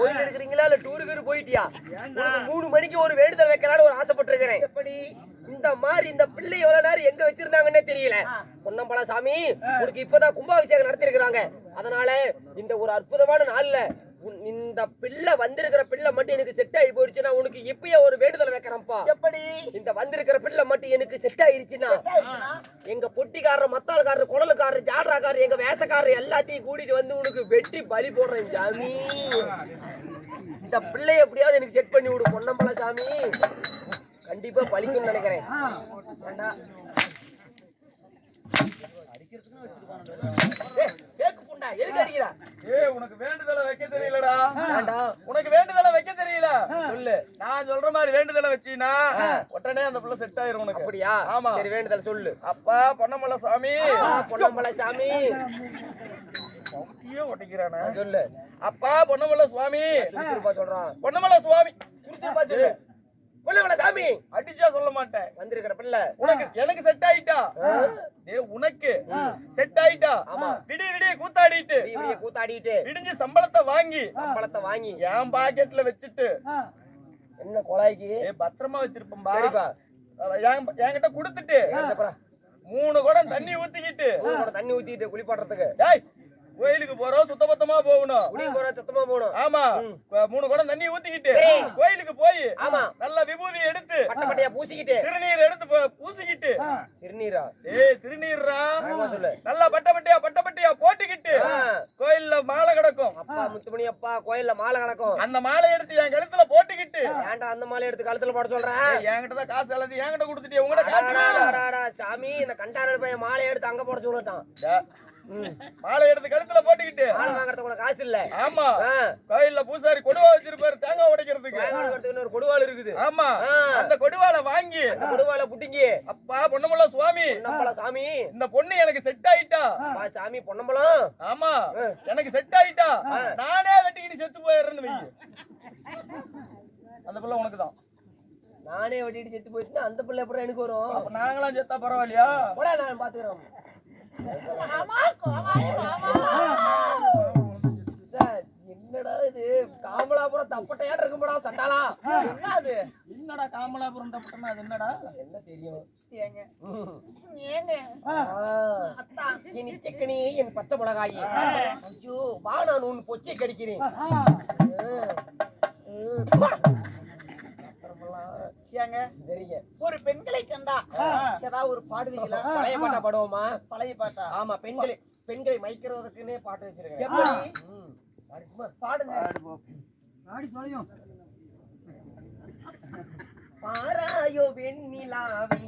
கோயில் இருக்கிறீங்களா? இல்ல டூருக்கு போயிட்டியா? மூணு மணிக்கு ஒரு வேண்டுதல் வைக்கலாம்னு ஒரு ஆசைப்பட்டிருக்கிறேன். எப்படி? இந்த மாதிரி இந்த பிள்ளை எவ்வளவு நேரம் எங்க வச்சிருந்தாங்கன்னே தெரியல. பொன்னம்பல சாமி உனக்கு இப்பதான் கும்பாபிஷேகம் நடத்திருக்கிறாங்க அதனால இந்த ஒரு அற்புதமான நாள்ல இந்த பிள்ளை வந்திருக்கிற பிள்ளை மட்டும் எனக்கு செட் ஆகி போயிடுச்சுன்னா உனக்கு இப்பயே ஒரு வேண்டுதல் வைக்கிறேன்ப்பா. எப்படி? இந்த வந்திருக்கிற பிள்ளை மட்டும் எனக்கு செட் ஆயிருச்சுன்னா எங்க பொட்டிக்காரர் மத்தாள்காரர் குடலுக்காரர் ஜாட்ராக்காரர் எங்க வேசக்காரர் எல்லாத்தையும் கூட்டிட்டு வந்து உனக்கு வெட்டி பலி போடுறேன் சாமி. இந்த பிள்ளை எப்படியாவது எனக்கு செட் பண்ணி விடு பொன்னம்பல சாமி. கண்டிப்பா பலிக்கும்னு நினைக்கிறேன். கேக்கு புண்டா, எதுக்கு அடிக்கிறா? ஏய் உனக்கு வேண்டுதலை வைக்க தெரியலடா? உனக்கு வேண்டுதலை வைக்க தெரியல. சொல்லு. நான் சொல்ற மாதிரி வேண்டுதலை வச்சீனா உடனே அந்த புள்ள செட் ஆயிரும் உனக்கு. அப்படியா? ஆமா. சரி வேண்டுதல் சொல்லு. அப்பா பொன்னமல்ல சாமி ஆ, பொன்னம்பல சாமி ஒட்டிக்கிறானே. சொல்லு. அப்பா பொன்னமல்ல சுவாமி சொல்றான். பொன்னமல்ல சுவாமி சுறுசுறுப்பா சொல்லு சாமி. அடிச்சா சொல்ல மாட்டேன். வந்திருக்கிற பிள்ளை. உனக்கு எனக்கு செட் ஆயிட்டா? உனக்கு செட் ஆயிட்டா? ஆமா. விடிய விடிய கூத்தாடிட்டு. விடிய கூத்தாடிட்டு. விடிஞ்சு சம்பளத்தை வாங்கி. சம்பளத்தை வாங்கி. என் பாக்கெட்ல வச்சுட்டு. என்ன கொலாய்க்கு ஏய் பத்திரமா வச்சிருப்பேன்பா. சரிப்பா. என்- என்கிட்ட கொடுத்துட்டு. மூணு குடம் தண்ணி ஊத்திக்கிட்டு. கூட தண்ணி ஊத்திட்டு குளிப்பாடுறதுக்கு டேய் கோயிலுக்கு போறோம் சுத்தபத்தமா போகணும். குடி போற சுத்தமா போகணும். ஆமா. மூணு குடம் தண்ணி ஊத்திக்கிட்டு. கோயிலுக்கு போய் ஆமா. நல்ல விபூதி எடுத்து பட்ட பட்டையா பூசிக்கிட்டு. திருநீர் எடுத்து பூசிக்கிட்டு. திருநீரா ஏய் திருநீர்ரா ஆமா சொல்லு. நல்லா பட்ட பட்டையா பட்ட பட்டையா போட்டுக்கிட்டு. கோயில்ல மாலை கிடக்கும். அப்பா முத்துமணி அப்பா கோயில்ல மாலை கணக்கும் அந்த மாலை எடுத்து என் கழுத்துல போட்டுக்கிட்டு. ஏன்டா அந்த மாலை எடுத்து கழுத்துல போட சொல்ற? ஏய், என்கிட்ட தான் காசு அல்லது என்கிட்ட கொடுத்துட்டு உங்ககிட்ட காசு சாமி இந்த கண்டாரர் பையன் மாலை எடுத்து அங்க போட சொல்லட்டான். டா. மாலை எடுத்து கழுத்துல போட்டுக்கிட்டு. மாலை வாங்குறதுக்கு உனக்கு காசு இல்ல. ஆமா. கோயில்ல பூசாரி கொடுவா வச்சிருப்பாரு தேங்காய் உடைக்கிறதுக்கு. இன்னொரு கொடுவாள் இருக்குது. ஆமா. அந்த கொடுவாளை வாங்கி. கொடுவாளை புட்டிங்கி அப்பா பொன்னமுள்ள சுவாமி. பொன்னம்பலம் சாமி. இந்த பொண்ணு எனக்கு செட் ஆயிட்டா. சாமி பொன்னம்பலம். ஆமா. எனக்கு செட் ஆயிட்டா. நானே வெட்டிக்கிட்டு செத்து போயிடுறேன்னு வை அந்த பிள்ளை உனக்கு தான். நானே வெட்டிட்டு செத்து போயிட்டுனா அந்த பிள்ளை எப்படி எனக்கு வரும். அப்ப நாங்களாம் செத்தா பரவாயில்லையா? போடா நான் பாத்துக்கிறோம் என்னடா இது காமலாபுரம் தப்பட்டையாட்டு இருக்கும்டா சண்டாளா என்ன அது என்னடா காமலாபுரம் தப்பட்டனா அது என்னடா என்ன தெரியும் ஏங்க ஆ, என் இச்சக்கனி என் பச்சை மிளகாய் ஐயோ வா நான் உன் பொச்சை கடிக்கிறேன் சரிங்க ஒரு பெண்களை கண்டா ஏதாவது ஒரு பாடுவீங்களா? பழைய பாட்டா பாடுவோமா? பழைய பாட்டா? ஆமா பெண்களை பெண்களை மயக்கிறதுக்குன்னே பாட்டு வச்சிருக்கேன். எப்படி? ம். பாடுமா? பாடுங்க. பாராயோ வெண்ணிலாவே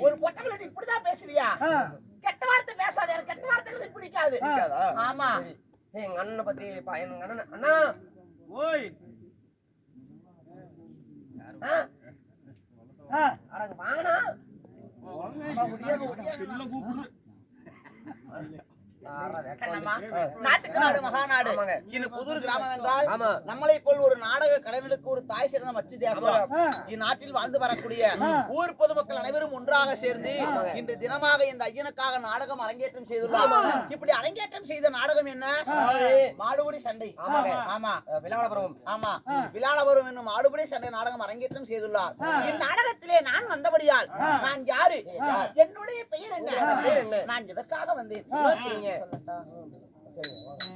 ஒரு பொட்டை இப்படிதான் பேசுவியா? கெட்ட வார்த்தை பேசாத எனக்கு கெட்ட வார்த்தைகள் பிடிக்காது. பிடிக்காதா? ஆமா. எங்க அண்ணனை பத்தி எங்க அண்ணன். அண்ணா. ஓய். ஆ? நாட்டுக்கு நாடு மகாநாடு. ஆமாங்க. இது புதூர் கிராமம் என்றால் நம்மளை போல் ஒரு நாடக கலைஞருக்கு ஒரு தாய் சிறந்த மச்சு தேசம் இந்நாட்டில் வாழ்ந்து வரக்கூடிய ஊர் பொதுமக்கள் அனைவரும் ஒன்றாக சேர்ந்து இன்று தினமாக இந்த ஐயனுக்காக நாடகம் அரங்கேற்றம் செய்துள்ளார் இப்படி அரங்கேற்றம் செய்த நாடகம் என்ன? மாடுபடி சண்டை. ஆமா. அஹ், விளாவரபுரம் ஆமா. விழாவரும் என்னும் மாடுபடி சண்டை நாடகம் அரங்கேற்றம் செய்துள்ளார். இந்நாடகத்திலே நான் வந்தபடியால் நான் யாரு? என்னுடைய பெயர் என்ன? என்ன? நான் இதற்காக வந்தேன்? 快点的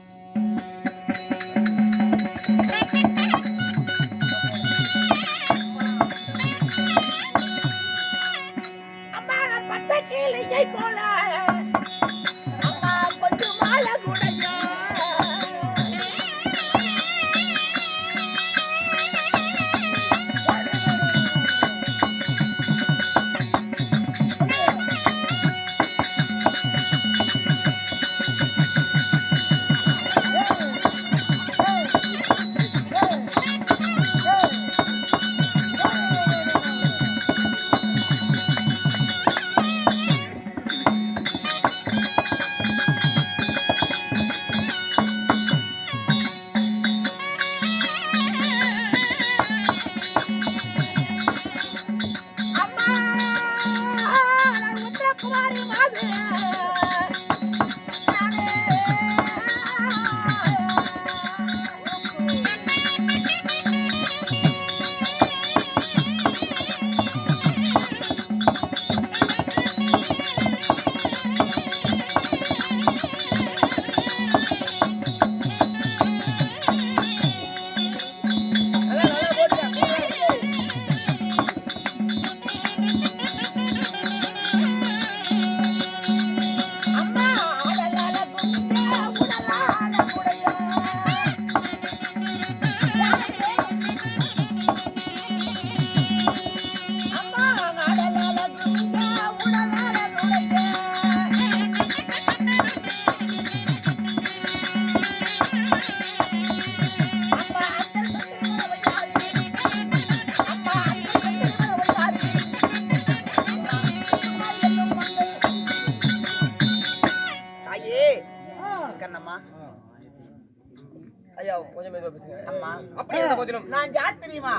ஐயா கொஞ்சம் மெதுவா பேசுங்க. போதிலும் நான் யார் தெரியுமா?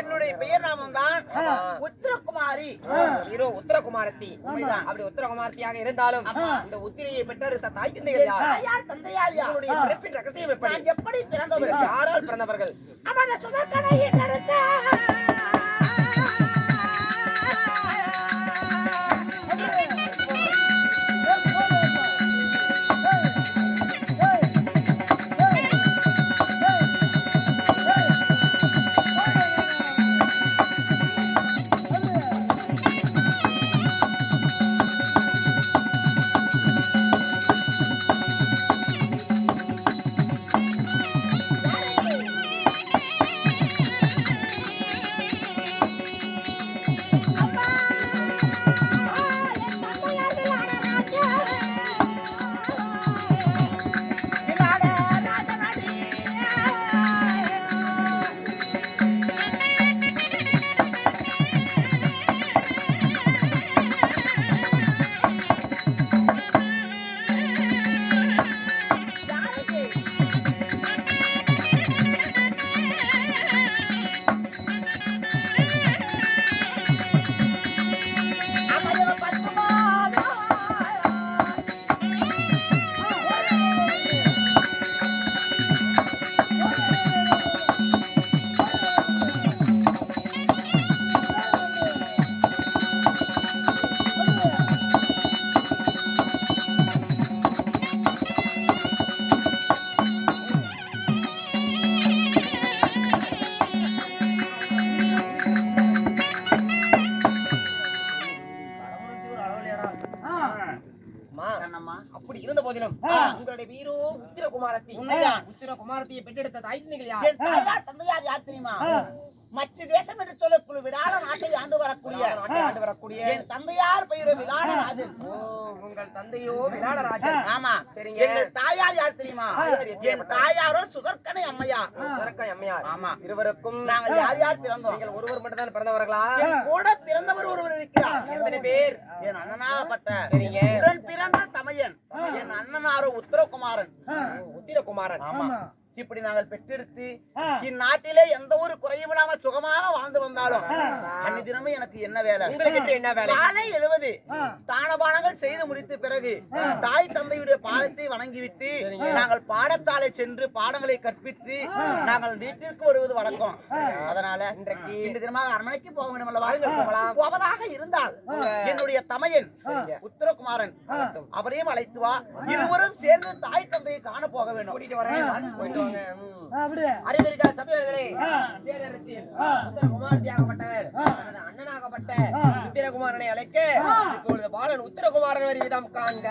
என்னுடைய பெயர் நாமம் தான். உத்திரகுமாரி. ஹீரோ உத்தரகுமாரத்தி. உண்மைதான். அப்படி உத்தரகுமாரத்தியாக இருந்தாலும். இந்த உத்திரையை பெற்றெடுத்த தாய் தந்தைகள் யார்? தாயார் தந்தையார் யார்? உங்களுடைய பிறப்பின் ரகசியம் எப்படி? எப்படி பிறந்தவர் யாரால் பிறந்தவர்கள்? அவன சுதர்கனை நடத்த வீரோ உத்திரகுமாரத்தி உண்மைதான். உத்திரகுமாரத்தியை பெற்றெடுத்த தாய் தந்தைகள் யார் தந்தையார் யார் தெரியுமா? மற்ற தேசம் என்று சொல்லக்கூடிய விடாத நாட்டை ஆண்டு வரக்கூடிய ஆண்டு வரக்கூடிய. என் தந்தையார் பெயரோ விலாடராஜன் ஓ, உங்கள் தந்தையோ விளையாடராஜன் ஆமா சரிங்க. எங்கள் தாயார் யார் தெரியுமா? என் தாயாரோ சுதர்க்கனை அம்மையார். சரக்கை அம்மையார். ஆமா. இருவருக்கும் நாங்கள் யார் யார் பிறந்தோம்? நீங்கள் ஒருவர் மட்டும் தான் பிறந்தவர்களா கூட பிறந்தவர் ஒருவர் இருக்கிறார். எத்தனை பேர்? என் அண்ணனாகப்பட்ட சரிங்க. உடன் பிறந்த தமையன் என் அண்ணனாரோ உத்தரகுமாரன். உத்திரகுமாரன். ஆமா. இப்படி நாங்கள் பெற்றெடுத்து இந்நாட்டிலே எந்த ஒரு குறையும் இல்லாமல் சுகமாக வாழ்ந்து வந்தாலும் அன்னி தினமும் எனக்கு என்ன வேலை? உங்களுக்கு என்ன வேலை? காலை எழுவது. ஸ்தானபானங்கள் செய்து முடித்த பிறகு தாய் தந்தையுடைய பாதத்தை வணங்கிவிட்டு. நாங்கள் பாடசாலை சென்று பாடங்களை கற்பித்து நாங்கள் வீட்டிற்கு வருவது வழக்கம். அதனால இன்றைக்கு இன்று தினமாக அரண்மனைக்கு போக வேண்டும் அல்லவா. போவதாக இருந்தால் என்னுடைய தமையன். உத்தரகுமாரன். அவரையும் அழைத்து வா. இருவரும் சேர்ந்து தாய் தந்தையை காண போக வேண்டும் அப்படியே. அறிந்திருக்கா சபையர்களே பேரரசில் உத்தரகுமாரத்தியாகப்பட்டவர் அண்ணனாகப்பட்ட உத்திரகுமாரனை அழைக்க இப்பொழுது பாலன் உத்தரகுமாரன் வருவிதம் காண்க.